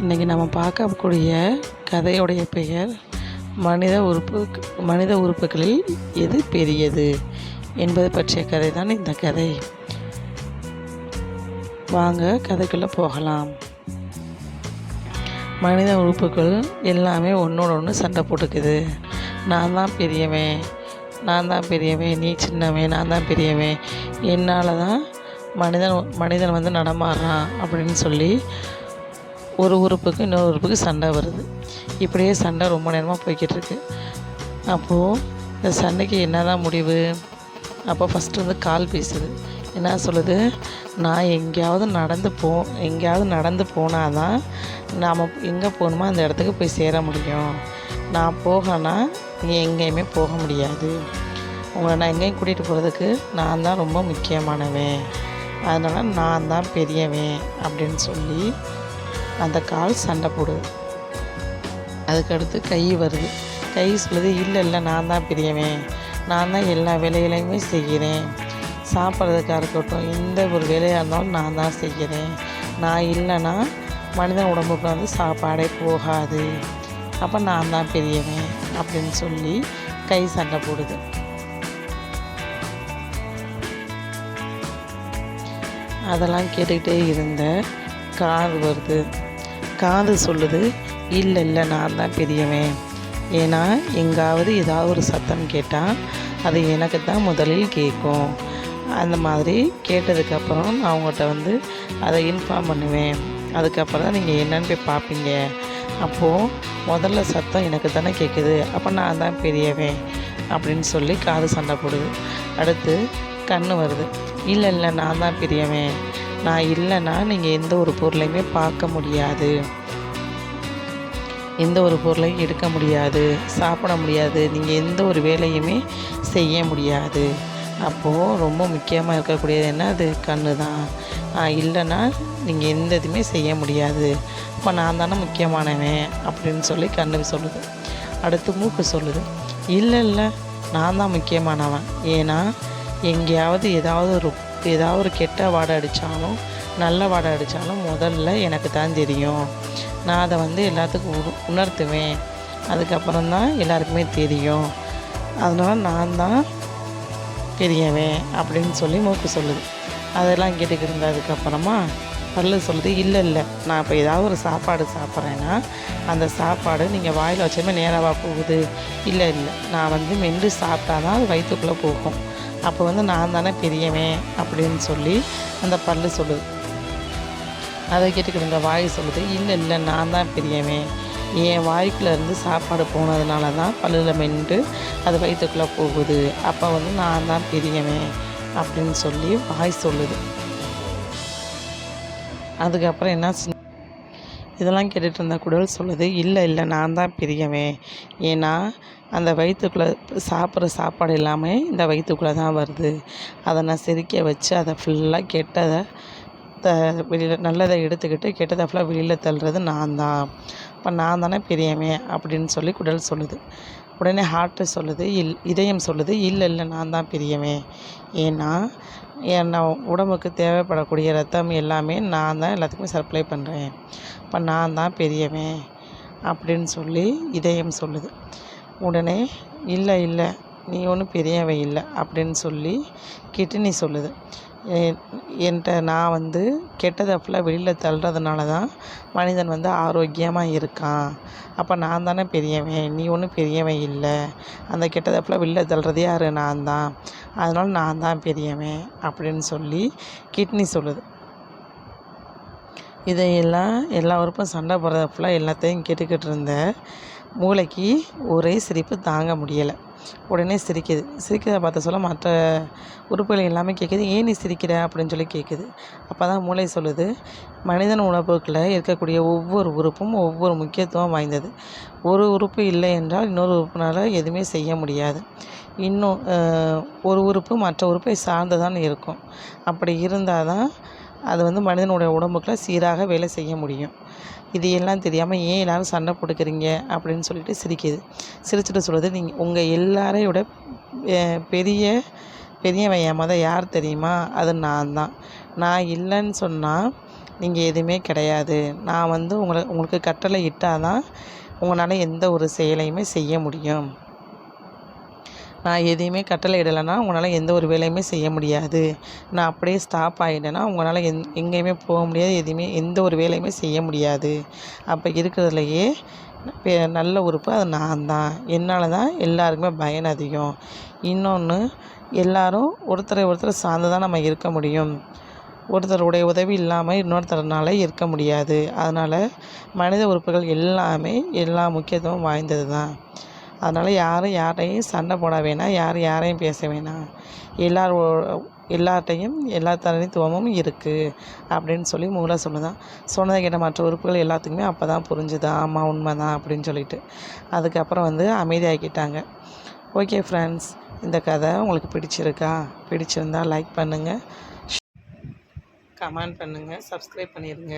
இன்றைக்கி நம்ம பார்க்கக்கூடிய கதையுடைய பெயர் மனித உறுப்பு மனித உறுப்புகளில் எது பெரியது என்பது பற்றிய கதை தான் இந்த கதை. வாங்க கதைக்குள்ளே போகலாம். மனித உறுப்புகள் எல்லாமே ஒன்றோட ஒன்று சண்டை போட்டுக்குது. நான் தான் பெரியவன் நான் தான் பெரியவன் நீ சின்னவன் நான் தான் பெரியவன். என்னால் தான் மனிதன் மனிதன் வந்து நடமாடுறான் அப்படின்னு சொல்லி ஒரு உறுப்புக்கு இன்னொரு உறுப்புக்கு சண்டை வருது. இப்படியே சண்டை ரொம்ப நேரமாக போய்கிட்டு இருக்கு அப்போது இந்த சண்டைக்கு என்ன தான் முடிவு? அப்போ ஃபஸ்ட்டு வந்து கால் பேசுது. என்ன சொல்லுது? நான் எங்கேயாவது நடந்து போ எங்கேயாவது நடந்து போனால் தான் நாம் எங்கே போகணுமோ அந்த இடத்துக்கு போய் சேர முடியும். நான் போகனா நீ எங்கேயுமே போக முடியாது. உங்களை நான் எங்கேயும் கூட்டிகிட்டு போகிறதுக்கு நான் தான் ரொம்ப முக்கியமானவன். அதனால் நான் தான் பெரியவன் அப்படின்னு சொல்லி அந்த கால் சண்டை போடுது. அதுக்கடுத்து கை வருது. கை சொல்லுது இல்லை இல்லை நான் தான் பெரியவன். நான் தான் எல்லா வேலைகளையுமே செய்கிறேன். சாப்பிட்றதுக்காக இருக்கட்டும் எந்த ஒரு வேலையாக இருந்தாலும் நான் தான் செய்கிறேன். நான் இல்லைன்னா மனிதன் உடம்புக்கு வந்து சாப்பாடே போகாது. அப்போ நான் தான் பெரியவன் அப்படின்னு சொல்லி கை சண்டை போடுது. அதெல்லாம் கேட்டுக்கிட்டே இருந்த கார் வருது. காது சொல்லுது இல்லை இல்லை நான் தான் பெரியவன். ஏன்னா எங்காவது ஏதாவது ஒரு சத்தம் கேட்டால் அது எனக்கு தான் முதலில் கேட்கும். அந்த மாதிரி கேட்டதுக்கப்புறம் நான் அவங்கள்ட்ட வந்து அதை இன்ஃபார்ம் பண்ணுவேன். அதுக்கப்புறம் தான் நீங்கள் என்னன்னு போய் பார்ப்பீங்க. அப்போது முதல்ல சத்தம் எனக்கு தானே கேட்குது. அப்போ நான் தான் பெரியவேன் அப்படின்னு சொல்லி காது சண்டை போடுது. அடுத்து கண் வருது. இல்லை இல்லை நான் தான் பெரியவேன். நான் இல்லைன்னா நீங்கள் எந்த ஒரு பொருளையுமே பார்க்க முடியாது. எந்த ஒரு பொருளையும் எடுக்க முடியாது. சாப்பிட முடியாது. நீங்கள் எந்த ஒரு வேலையுமே செய்ய முடியாது. அப்போது ரொம்ப முக்கியமாக இருக்கக்கூடியது என்ன அது கண்ணு தான் இல்லைன்னா நீங்கள் எந்த இதுவுமே செய்ய முடியாது. அப்போ நான் தானே முக்கியமானவன் அப்படின்னு சொல்லி கண்ணுக்கு சொல்லுது. அடுத்து மூக்கு சொல்லுது. இல்லை இல்லை. நான் தான் முக்கியமானவன். ஏன்னா எங்கேயாவது ஏதாவது ஒரு ஏதாவது ஒரு கெட்ட வாடை அடித்தாலும் நல்ல வாடை அடித்தாலும் முதல்ல எனக்கு தான் தெரியும். நான் அதை வந்து எல்லாத்துக்கும் உரு உணர்த்துவேன். அதுக்கப்புறம் தான் எல்லாருக்குமே தெரியும். அதனால் நான் தான் பெரியவன் அப்படின்னு சொல்லி மூக்கு சொல்லுது. அதெல்லாம் கேட்டுக்கிட்டு இருந்ததுக்கப்புறமா பல்லு சொல்லுது இல்லை இல்லை நான் இப்போ ஏதாவது ஒரு சாப்பாடு சாப்பிட்றேன்னா அந்த சாப்பாடு நீங்கள் வாயில் வச்சோமே நேராக போகுது? இல்லை இல்லை நான் வந்து மென்று சாப்பிட்டா தான் அது வயிற்றுக்குள்ளே போகும். அப்போ வந்து நான் தானே பெரியவன் அப்படின்னு சொல்லி அந்த பல்லு சொல்லுது. அதை கேட்டுக்கிட்டு இந்த வாய் சொல்லுது. இல்லை இல்லை நான் தான் பெரியவன். என் வாய்க்குள்ளேருந்து சாப்பாடு போனதுனால தான் பல்லில் மென்று அது வயிற்றுக்குள்ளே போகுது. அப்போ வந்து நான் தான் பெரியவன் அப்படின்னு சொல்லி வாய் சொல்லுது. அதுக்கப்புறம் என்ன இதெல்லாம் கேட்டுட்டு இருந்த குடல் சொல்லுது இல்லை இல்லை நான் தான் பெரியவன் ஏன்னா அந்த வயிற்றுக்குள்ளே சாப்பிட்ற சாப்பாடு எல்லாமே இந்த வயிற்றுக்குள்ளே தான் வருது. அதை நான் செரிக்க வச்சு அதை ஃபுல்லாக கெட்டதை த வெளியில் நல்லதை எடுத்துக்கிட்டு கெட்டதை ஃபுல்லாக வெளியில் தள்ளுறது நான் தான். இப்போ நான் தானே பெரியவன் அப்படின்னு சொல்லி குடல் சொல்லுது. உடனே ஹார்ட்டு சொல்லுது இல் இதயம் சொல்லுது இல்லை இல்லை நான் தான் பெரியவன் ஏன்னா என் உடம்புக்கு தேவைப்படக்கூடிய ரத்தம் எல்லாமே நான் தான் எல்லாத்துக்குமே சப்ளை பண்ணுறேன் அப்போ நான் தான் பெரியவன் அப்படின்னு சொல்லி இதயம் சொல்லுது. உடனே இல்லை இல்லை நீ ஒன்றும் பெரியவன் இல்லை அப்படின்னு சொல்லி கிட்னி சொல்லுது. என்கிட்ட நான் வந்து கெட்டதை ஃபுல்லாக வெளியில் தள்ளுறதுனால தான் மனிதன் வந்து ஆரோக்கியமாக இருக்கான். அப்போ நான் தானே பெரியவன் நீ ஒன்றும் பெரியவன் இல்லை. அந்த கெட்டதை ஃபுல்லாக வெளியில் தள்ளுறது யார்? நான் தான். அதனால் நான் தான் பெரியவன் அப்படின்னு சொல்லி கிட்னி சொல்லுது. இதையெல்லாம் எல்லா உறுப்பும் சண்டை போடுறத ஃபுல்லாக எல்லாத்தையும் கேட்டுக்கிட்டு இருந்த மூளைக்கு ஒரே சிரிப்பு தாங்க முடியலை. உடனே சிரிக்குது. சிரிக்கிறத பார்த்த சொல்ல மற்ற உறுப்புகள் எல்லாமே கேட்குது ஏன் நீ சிரிக்கிற? அப்படின்னு சொல்லி கேட்குது அப்போ தான் மூளை சொல்லுது மனிதன் உணவுக்குள்ள இருக்கக்கூடிய ஒவ்வொரு உறுப்பும் ஒவ்வொரு முக்கியத்துவம் வாய்ந்தது. ஒரு உறுப்பு இல்லை என்றால் இன்னொரு உறுப்பினால் எதுவுமே செய்ய முடியாது. இன்னும் ஒரு உறுப்பு மற்ற உறுப்பை சார்ந்து தான் இருக்கும். அப்படி இருந்தால் தான் அது வந்து மனிதனுடைய உடம்புக்குள்ள சீராக வேலை செய்ய முடியும். இது எல்லாம் தெரியாமல் ஏன் எல்லோரும் சண்டை போட்டுக்கிறீங்க? அப்படின்னு சொல்லிட்டு சிரிக்குது. சிரிச்சுட்டு சொல்கிறது நீங்கள் உங்கள் எல்லாரையோட பெரிய பெரியவன் என் மொதல் யார் தெரியுமா? அது நான் தான். நான் இல்லைன்னு சொன்னால் நீங்கள் எதுவுமே கிடையாது. நான் வந்து உங்களை உங்களுக்கு கட்டளை இட்டால் தான் உங்களால் எந்த ஒரு செயலையுமே செய்ய முடியும். நான் எதையுமே கட்டளை இடலைன்னா உங்களால் எந்த ஒரு வேலையுமே செய்ய முடியாது. நான் அப்படியே ஸ்டாப் ஆகிட்டேன்னா உங்களால் எந் எங்கேயுமே போக முடியாது எதுவுமே எந்த ஒரு வேலையுமே செய்ய முடியாது. அப்போ இருக்கிறதுலையே நல்ல உறுப்பு அது நான் தான். என்னால் தான் எல்லாருக்குமே பயன் அதிகம். இன்னொன்று எல்லாரும் ஒருத்தரை ஒருத்தர் சார்ந்து தான் நம்ம இருக்க முடியும். ஒருத்தருடைய உதவி இல்லாமல் இன்னொருத்தர்னால இருக்க முடியாது. அதனால் மனித உறுப்புகள் எல்லாமே எல்லா முக்கியத்துவம் வாய்ந்தது தான். அதனால் யாரும் யார்டையும் சண்டை போட வேணாம். யாரும் யாரையும் பேச வேணாம். எல்லார் எல்லார்ட்டையும் எல்லா தனித்துவமும் இருக்குது அப்படின்னு சொல்லி மூளை சொல்லுதான் சொன்னதை கேட்ட மற்ற உறுப்புகள் எல்லாத்துக்குமே அப்போ தான் புரிஞ்சுது. ஆமாம் உண்மை தான் அப்படின்னு சொல்லிட்டு. அதுக்கப்புறம் வந்து அமைதியாக்கிட்டாங்க. ஓகே ஃப்ரெண்ட்ஸ் இந்த கதை உங்களுக்கு பிடிச்சிருக்கா? பிடிச்சிருந்தா லைக் பண்ணுங்கள் கமெண்ட் பண்ணுங்கள் சப்ஸ்கிரைப் பண்ணிடுங்க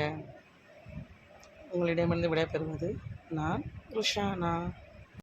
உங்களிடமிருந்து விடைபெறுவது நான் ருஷானா.